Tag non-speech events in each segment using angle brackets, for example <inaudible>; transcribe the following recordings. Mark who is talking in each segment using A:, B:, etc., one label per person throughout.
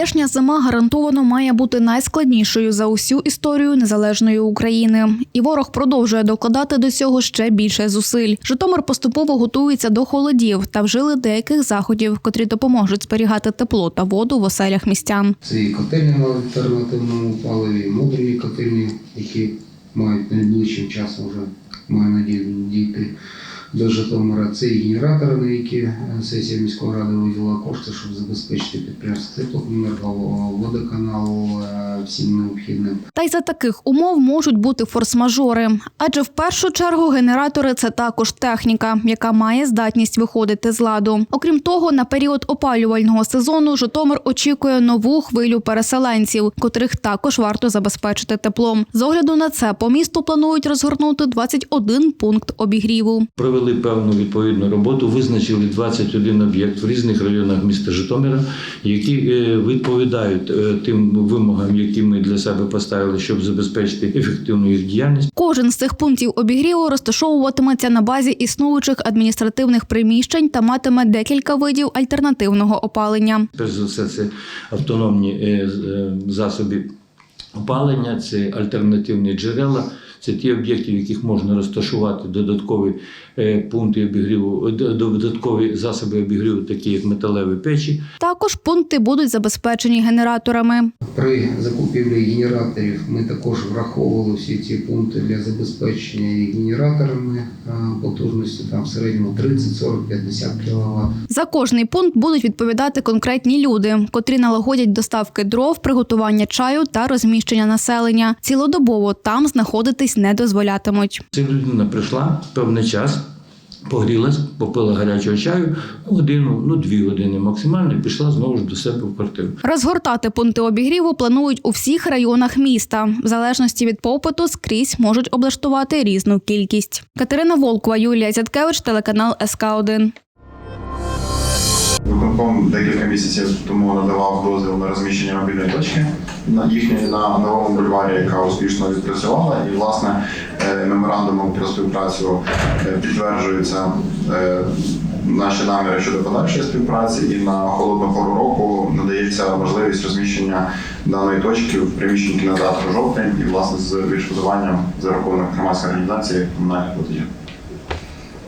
A: Прийдешня зима гарантовано має бути найскладнішою за усю історію незалежної України. І ворог продовжує докладати до цього ще більше зусиль. Житомир поступово готується до холодів та вжили деяких заходів, котрі допоможуть зберігати тепло та воду в оселях містян.
B: Це і котельні на альтернативному паливі, модульні котельні, які мають найближчим часом вже маю надію дійти до Житомира. Це і генератори, на які е, сесія міської ради виділила кошти, щоб забезпечити підприємство теплокомунерго, водоканал е, всім необхідним.
A: Та й за таких умов можуть бути форс-мажори. Адже в першу чергу генератори це також техніка, яка має здатність виходити з ладу. Окрім того, на період опалювального сезону Житомир очікує нову хвилю переселенців, котрих також варто забезпечити теплом. З огляду на це по місту планують розгорнути 21 пункт обігріву.
C: Провели певну відповідну роботу, визначили 21 об'єкт в різних районах міста Житомира, які е, відповідають е, тим вимогам, які ми для себе поставили, щоб забезпечити ефективну їх діяльність.
A: Кожен з цих пунктів обігріву розташовуватиметься на базі існуючих адміністративних приміщень та матиме декілька видів альтернативного опалення.
C: Перш за все, це автономні е, засоби опалення, це альтернативні джерела. Це ті об'єкти, в яких можна розташувати додаткові е, пункти обігріву, додаткові засоби обігріву, такі як металеві печі.
A: Також пункти будуть забезпечені генераторами.
B: При закупівлі генераторів ми також враховували всі ці пункти для забезпечення генераторами потужності там в середньому 30, 40, 50 кВт.
A: За кожний пункт будуть відповідати конкретні люди, котрі налагодять доставки дров, приготування чаю та розміщення населення. Цілодобово там знаходитись не дозволятимуть.
C: Ця людина прийшла певний час, погрілась, попила гарячого чаю, годину, ну дві години максимально, і пішла знову ж до себе в квартиру.
A: Розгортати пункти обігріву планують у всіх районах міста. В залежності від попиту скрізь можуть облаштувати різну кількість. Катерина Волкова, Юлія Зяткевич, телеканал СК 1
D: Виконком декілька місяців тому надавав дозвіл на розміщення мобільної точки на їхньої на новому бульварі, яка успішно відпрацювала. І власне е, меморандумом про співпрацю е, підтверджуються е, наші наміри щодо подальшої співпраці. І на холодну пору року надається можливість розміщення даної точки в приміщенні кінотеатру жовтень і власне з відшкодуванням за рахунок громадської організації комунальних платежів.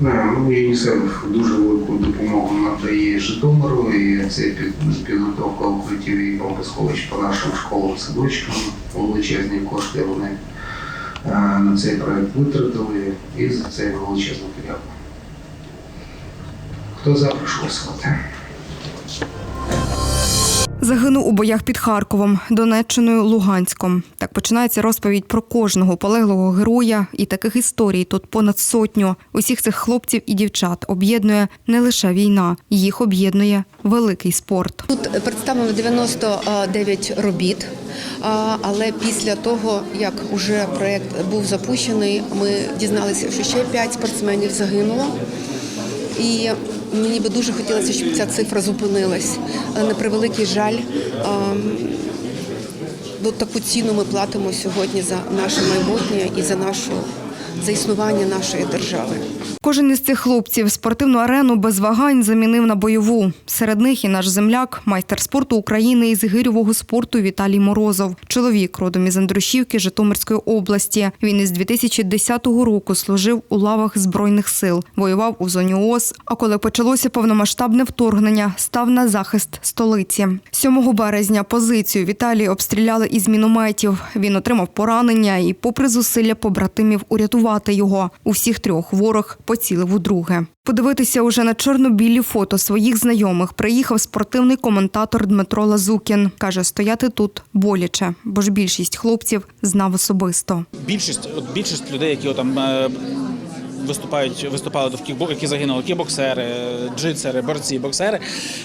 B: Ну, ЮНІСЕФ дуже велику допомогу надає Житомиру, і це під, підготовка укриттів і бомбосховищ по нашим школам, садочкам. Величезні кошти вони е, на цей проект витратили і за це величезну подяку. Хто за, прошу.
E: Загинув у боях під Харковом, Донеччиною, Луганськом. Так починається розповідь про кожного полеглого героя, і таких історій тут понад сотню. Усіх цих хлопців і дівчат об'єднує не лише війна, їх об'єднує великий спорт.
F: Тут представлено 99 робіт, але після того, як уже проєкт був запущений, ми дізналися, що ще 5 спортсменів загинуло. І мені би дуже хотілося, щоб ця цифра зупинилась. Але на превеликий жаль, ам, ну, таку ціну ми платимо сьогодні за наше майбутнє і за нашу за існування нашої держави.
E: Кожен із цих хлопців спортивну арену без вагань замінив на бойову. Серед них і наш земляк, майстер спорту України із гирьового спорту Віталій Морозов. Чоловік родом із Андрушівки Житомирської області. Він із 2010 року служив у лавах збройних сил, воював у зоні ООС. А коли почалося повномасштабне вторгнення, став на захист столиці. 7 березня позицію Віталій обстріляли із мінометів. Він отримав поранення і, попри зусилля побратимів, урятувати його. У всіх трьох ворог поцілив у друге. Подивитися уже на чорно-білі фото своїх знайомих приїхав спортивний коментатор Дмитро Лазукін. Каже, стояти тут боляче, бо ж більшість хлопців знав особисто.
G: більшість, більшість людей, які там е, виступають, виступали до кікбок, які загинули, кікбоксери, джитсери, борці, боксери.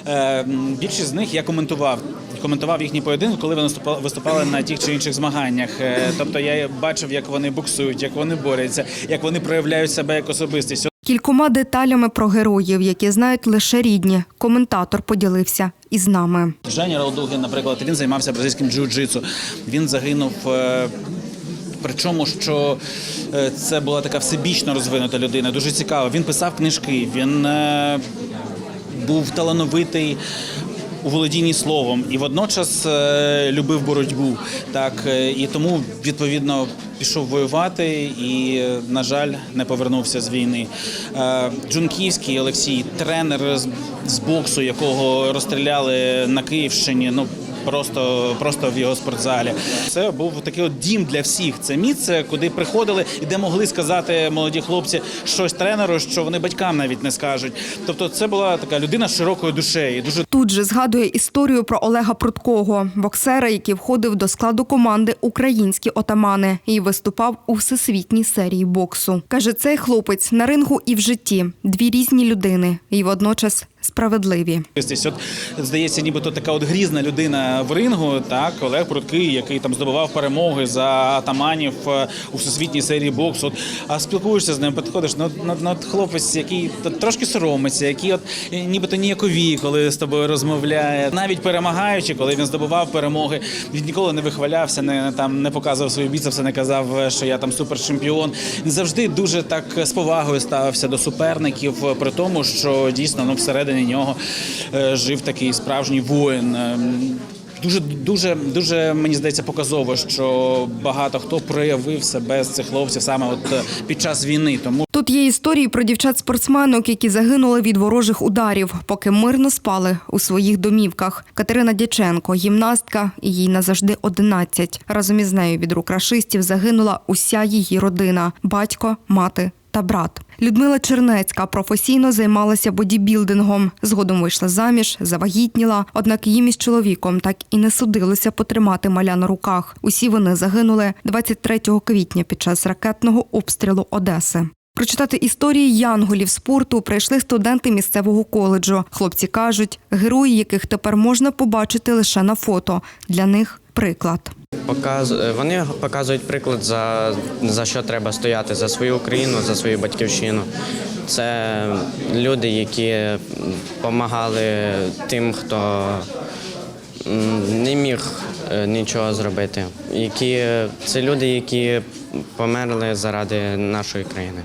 G: Е, більшість з них я коментував. Коментував їхні поєдинки, коли вони виступали, на тих чи інших змаганнях. Е, Тобто я бачив, як вони боксують, як вони борються, як вони проявляють себе як особистість.
E: Кількома деталями про героїв, які знають лише рідні. Коментатор поділився із нами.
G: Женя Ралдугін, наприклад, він займався бразильським джиу-джитсу. Він загинув. Причому, що е, це була така всебічно розвинута людина, дуже цікава. Він писав книжки, він е, був талановитий у володінні словом і водночас е, любив боротьбу. Так і тому відповідно пішов воювати і, на жаль, не повернувся з війни. Джунківський Олексій, тренер з боксу, якого розстріляли на Київщині. Ну просто, просто в його спортзалі. Це був такий от дім для всіх. Це місце, куди приходили і де могли сказати молоді хлопці щось тренеру, що вони батькам навіть не скажуть. Тобто, це була така людина з широкою душею, дуже
E: Тут же згадує історію про Олега Пруткого, боксера, який входив до складу команди Українські отамани і виступав у всесвітній серії боксу. Каже, цей хлопець на рингу і в житті дві різні людини, і водночас справедливі.
G: От здається, нібито така от грізна людина в рингу. Так, Олег Пруткий, який там здобував перемоги за атаманів е, у всесвітній серії боксу. А спілкуєшся з ним, підходиш, ну, ну, ну хлопець, який трошки соромиться, який от е, нібито ніякові, коли з тобою розмовляє. Навіть перемагаючи, коли він здобував перемоги, він ніколи не вихвалявся, не там не показував свої біцепси, не казав, е, що я там суперчемпіон. Він завжди дуже так з повагою ставився до суперників, е, при тому, що дійсно ну всередині нього е, жив такий справжній воїн. Дуже дуже дуже мені здається показово, що багато хто проявив себе з цих хлопців саме от е, під час війни. Тому
E: Тут є історії про дівчат-спортсменок, які загинули від ворожих ударів, поки мирно спали у своїх домівках. Катерина Дяченко, гімнастка, і їй назавжди 11. Разом із нею від рук рашистів загинула уся її родина: батько, мати та брат. Людмила Чернецька професійно займалася бодібілдингом. Згодом вийшла заміж, завагітніла. Однак їм із чоловіком так і не судилося потримати маля на руках. Усі вони загинули 23 квітня під час ракетного обстрілу Одеси. Прочитати історії янголів спорту прийшли студенти місцевого коледжу. Хлопці кажуть, герої, яких тепер можна побачити лише на фото. Для них приклад.
H: Показ... Вони показують приклад за, за що треба стояти за свою Україну, за свою батьківщину. Це люди, які допомагали тим, хто не міг е, нічого зробити. Які... Це люди, які померли заради нашої країни,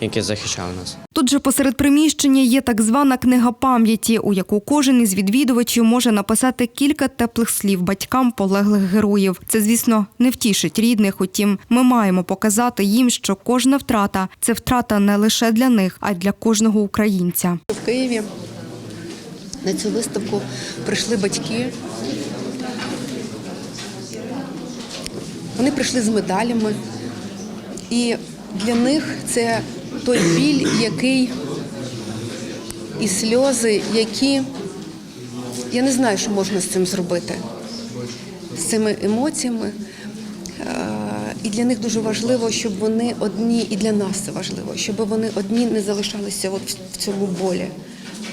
H: які захищали нас.
E: Тут же посеред приміщення є так звана книга пам'яті, у яку кожен із відвідувачів може написати кілька теплих слів батькам полеглих героїв. Це, звісно, не втішить рідних. Утім, ми маємо показати їм, що кожна втрата це втрата не лише для них, а й для кожного українця.
F: В Києві на цю виставку прийшли батьки. Вони прийшли з медалями, і для них це той біль, який і сльози, які я не знаю, що можна з цим зробити, з цими емоціями. Е, І для них дуже важливо, щоб вони одні, і для нас це важливо, щоб вони одні не залишалися от в- цьому болі.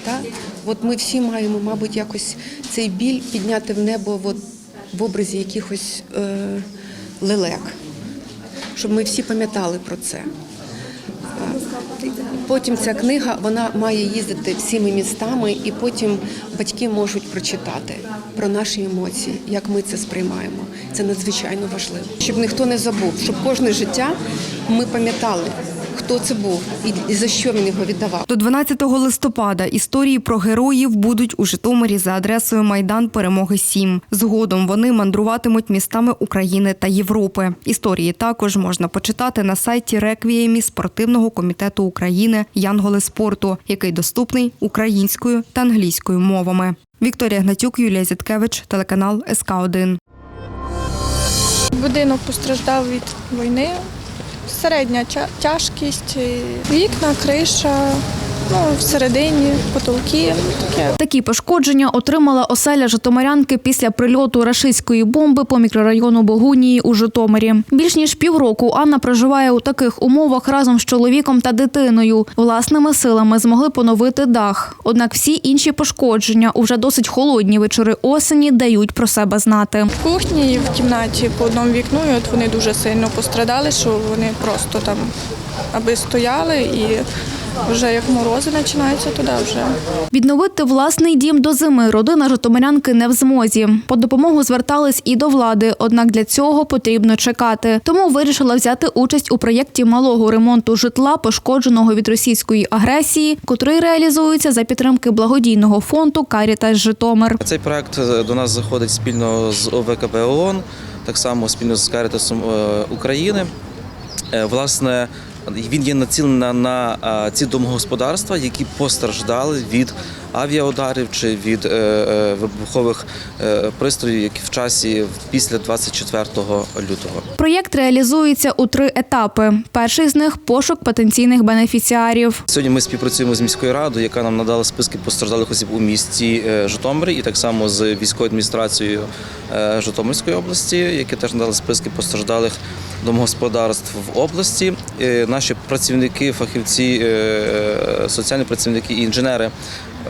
F: Так? От ми всі маємо, мабуть, якось цей біль підняти в небо от, в образі якихось е, лелек, щоб ми всі пам'ятали про це. Потім ця книга вона має їздити всіми містами, і потім батьки можуть прочитати про наші емоції, як ми це сприймаємо. Це надзвичайно важливо, щоб ніхто не забув, щоб кожне життя ми пам'ятали, хто це був і- за що він його віддавав.
E: До 12 листопада історії про героїв будуть у Житомирі за адресою Майдан Перемоги 7. Згодом вони мандруватимуть містами України та Європи. Історії також можна почитати на сайті реквіємі спортивного комітету України Янголи спорту, який доступний українською та англійською мовами. Вікторія Гнатюк, Юлія Зіткевич, телеканал СК 1
I: Будинок постраждав від війни. Середня тя- тяжкість, вікна, криша, ну, всередині, потолки. Таке.
A: Такі пошкодження отримала оселя Житомирянки після прильоту рашистської бомби по мікрорайону Богунії у Житомирі. Більш ніж півроку Анна проживає у таких умовах разом з чоловіком та дитиною. Власними силами змогли поновити дах. Однак всі інші пошкодження у вже досить холодні вечори осені дають про себе знати.
I: В кухні і в кімнаті по одному вікну, і от вони дуже сильно пострадали, що вони просто там аби стояли і вже як морози починаються, туди вже.
A: Відновити власний дім до зими родина Житомирянки не в змозі. По допомогу звертались і до влади, однак для цього потрібно чекати. Тому вирішила взяти участь у проєкті малого ремонту житла, пошкодженого від російської агресії, котрий реалізується за підтримки благодійного фонду Карітас Житомир.
J: Цей проект е, до нас заходить спільно з ОВКБ ООН, так само спільно з Карітасом е, України. Е, Власне, він є націлений на, на ці домогосподарства, які постраждали від авіаударів чи від е, е, вибухових е, пристроїв, які в часі після 24 лютого.
A: Проєкт реалізується у три етапи. Перший з них пошук потенційних бенефіціарів.
J: Сьогодні ми співпрацюємо з міською радою, яка нам надала списки постраждалих осіб у місті Житомирі, і так само з військовою адміністрацією Житомирської області, які теж надали списки постраждалих домогосподарств в області. Е, Наші працівники, фахівці, е, соціальні працівники і інженери.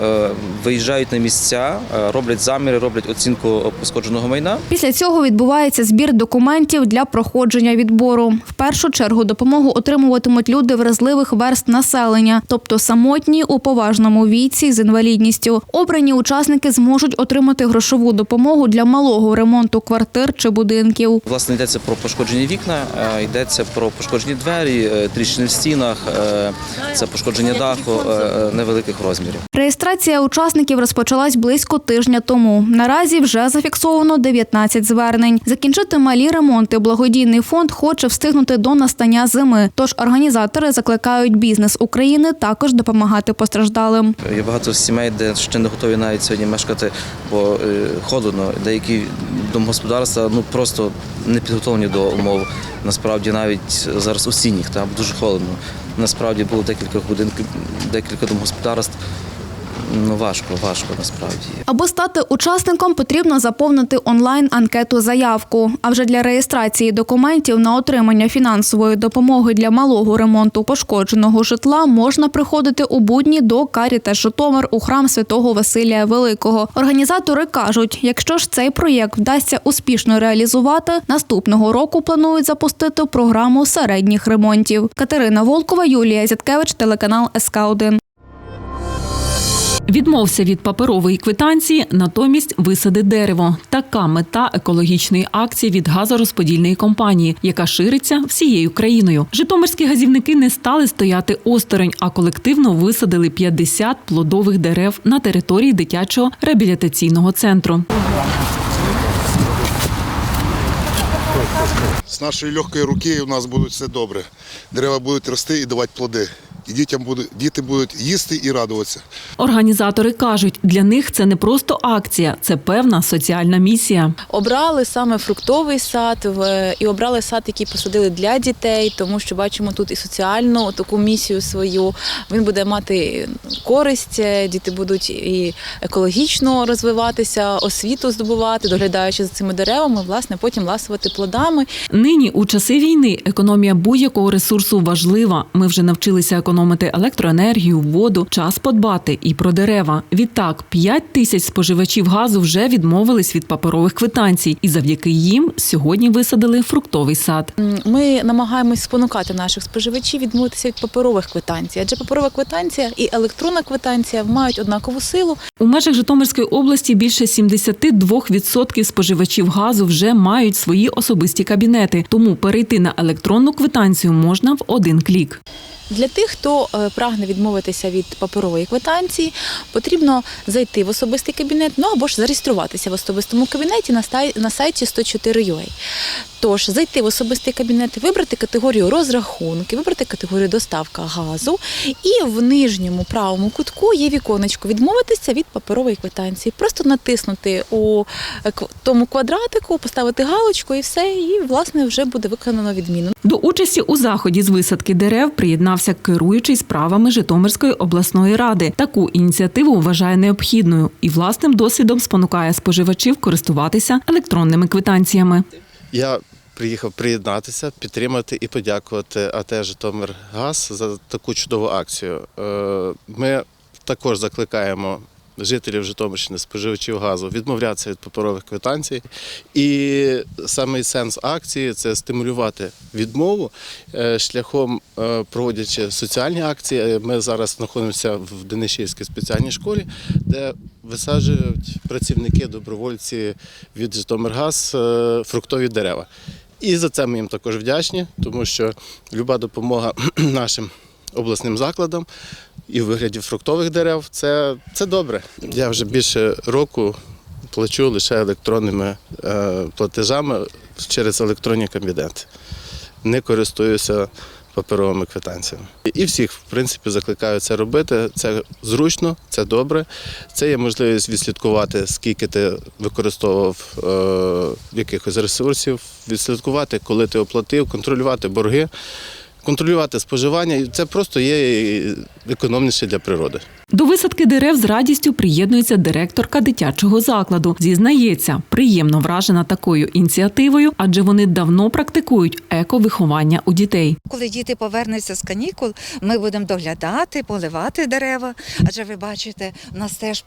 J: Е, Виїжджають на місця, е, роблять заміри, роблять оцінку пошкодженого майна.
A: Після цього відбувається збір документів для проходження відбору. В першу чергу допомогу отримуватимуть люди вразливих верст населення, тобто самотні у поважному віці з інвалідністю. Обрані учасники зможуть отримати грошову допомогу для малого ремонту квартир чи будинків.
J: Власне, йдеться про пошкоджені вікна, е, йдеться про пошкоджені двері, тріщини в стінах, це пошкодження даху невеликих розмірів.
A: Реєстрація учасників розпочалась близько тижня тому. Наразі вже зафіксовано 19 звернень. Закінчити малі ремонти благодійний фонд хоче встигнути до настання зими. Тож організатори закликають бізнес України також допомагати постраждалим.
J: Є багато сімей, де ще не готові навіть сьогодні мешкати, бо е, холодно. Деякі домогосподарства ну просто не підготовлені до умов. Насправді навіть зараз осінніх, там дуже холодно. Насправді було декілька будинків, декілька домогосподарств. Ну важко, важко насправді.
A: Аби стати учасником, потрібно заповнити онлайн анкету заявку. А вже для реєстрації документів на отримання фінансової допомоги для малого ремонту пошкодженого житла можна приходити у будні до Каріта Житомир у храм святого Василія Великого. Організатори кажуть, якщо ж цей проєкт вдасться успішно реалізувати, наступного року планують запустити програму середніх ремонтів. Катерина Волкова, Юлія Зяткевич, телеканал СК 1
K: Відмовся від паперової квитанції, натомість висади дерево. Така мета екологічної акції від газорозподільної компанії, яка шириться всією країною. Житомирські газівники не стали стояти осторонь, а колективно висадили 50 плодових дерев на території дитячого реабілітаційного центру.
L: З нашої легкої руки у нас буде все добре. Дерева будуть рости і давати плоди. І дітям будуть, діти будуть їсти і радуватися.
K: Організатори кажуть, для них це не просто акція, це певна соціальна місія.
M: Обрали саме фруктовий сад в- і обрали сад, який посадили для дітей, тому що бачимо тут і соціальну таку місію свою. Він буде мати користь, е, діти будуть і екологічно розвиватися, освіту здобувати, доглядаючи за цими деревами, власне, потім ласувати плодами.
K: Нині у часи війни економія будь-якого ресурсу важлива. Ми вже навчилися економити електроенергію, воду, час подбати і про дерева. Відтак, 5 тисяч споживачів газу вже відмовились від паперових квитанцій, і завдяки їм сьогодні висадили фруктовий сад.
M: Ми намагаємось спонукати наших споживачів відмовитися від паперових квитанцій, адже паперова квитанція і електронна квитанція мають однакову силу.
K: У межах Житомирської області більше 72% споживачів газу вже мають свої особисті кабінети, тому перейти на електронну квитанцію можна в один клік.
M: Для тих, хто е, прагне відмовитися від паперової квитанції, потрібно зайти в особистий кабінет, ну або ж зареєструватися в особистому кабінеті на сайті 104.ua. Тож зайти в особистий кабінет, вибрати категорію розрахунки, вибрати категорію доставка газу, і в нижньому правому кутку є віконечко відмовитися від паперової квитанції. Просто натиснути у е, тому квадратику, поставити галочку і все, і власне вже буде виконано відміну.
K: До участі у заході з висадки дерев приєднався керуючий справами Житомирської обласної ради. Таку ініціативу вважає необхідною і власним досвідом спонукає споживачів користуватися електронними квитанціями.
N: Я приїхав приєднатися, підтримати і подякувати АТ «Житомиргаз» за таку чудову акцію. Е, Ми також закликаємо жителів Житомирщини, споживачів газу, відмовлятися від паперових квитанцій. І саме сенс акції це стимулювати відмову е, шляхом е, проводячи соціальні акції. Ми зараз знаходимося в Денишівській спеціальній школі, де висаджують працівники, добровольці від Житомиргаз е, фруктові дерева. І за це ми їм також вдячні, тому що люба допомога <clears throat> нашим обласним закладам і в вигляді фруктових дерев це, це добре. Я вже більше року плачу лише електронними е, платежами через електронні кабінети. Не користуюся паперовими квитанціями. І всіх, в принципі, закликаю це робити. Це зручно, це добре. Це є можливість відслідкувати, скільки ти використовував е, якихось ресурсів, відслідкувати, коли ти оплатив, контролювати борги, контролювати споживання. І Це просто є економніше для природи.
K: До висадки дерев з радістю приєднується директорка дитячого закладу. Зізнається, приємно вражена такою ініціативою, адже вони давно практикують ековиховання у дітей.
O: Коли діти повернуться з канікул, ми будемо доглядати, поливати дерева. Адже ви бачите, у нас теж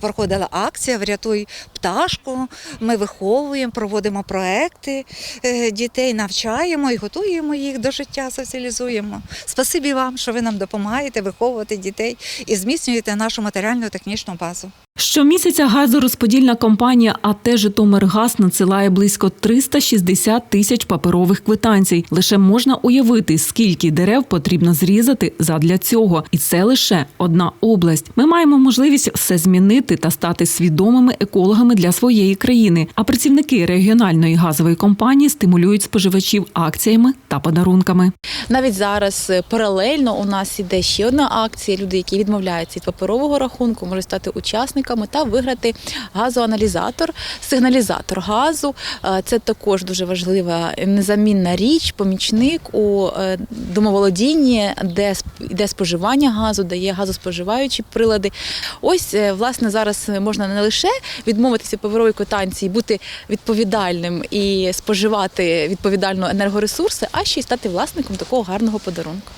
O: проходила акція Врятуй пташку. Ми виховуємо, проводимо проекти е, дітей, навчаємо і готуємо їх до життя, соціалізуємо. Спасибі вам, що ви нам допомагаєте виховувати дітей і зміцнюєте нашу матеріально-технічну базу.
K: Щомісяця газорозподільна компанія АТ «Житомиргаз» надсилає близько 360 тисяч паперових квитанцій. Лише можна уявити, скільки дерев потрібно зрізати задля цього. І це лише одна область. Ми маємо можливість все змінити та стати свідомими екологами для своєї країни. А працівники регіональної газової компанії стимулюють споживачів акціями та подарунками.
M: Навіть зараз е, паралельно у нас іде ще одна акція. Люди, які відмовляються від паперового рахунку, можуть стати учасниками та виграти газоаналізатор, сигналізатор газу. Е, Це також дуже важлива незамінна річ, помічник у е, домоволодінні, де йде споживання газу, де є газоспоживаючі прилади. Ось е, власне зараз можна не лише відмовитися від паперової квитанції, бути відповідальним і споживати відповідально енергоресурси, а ще й стати власником такого гарного подарунку.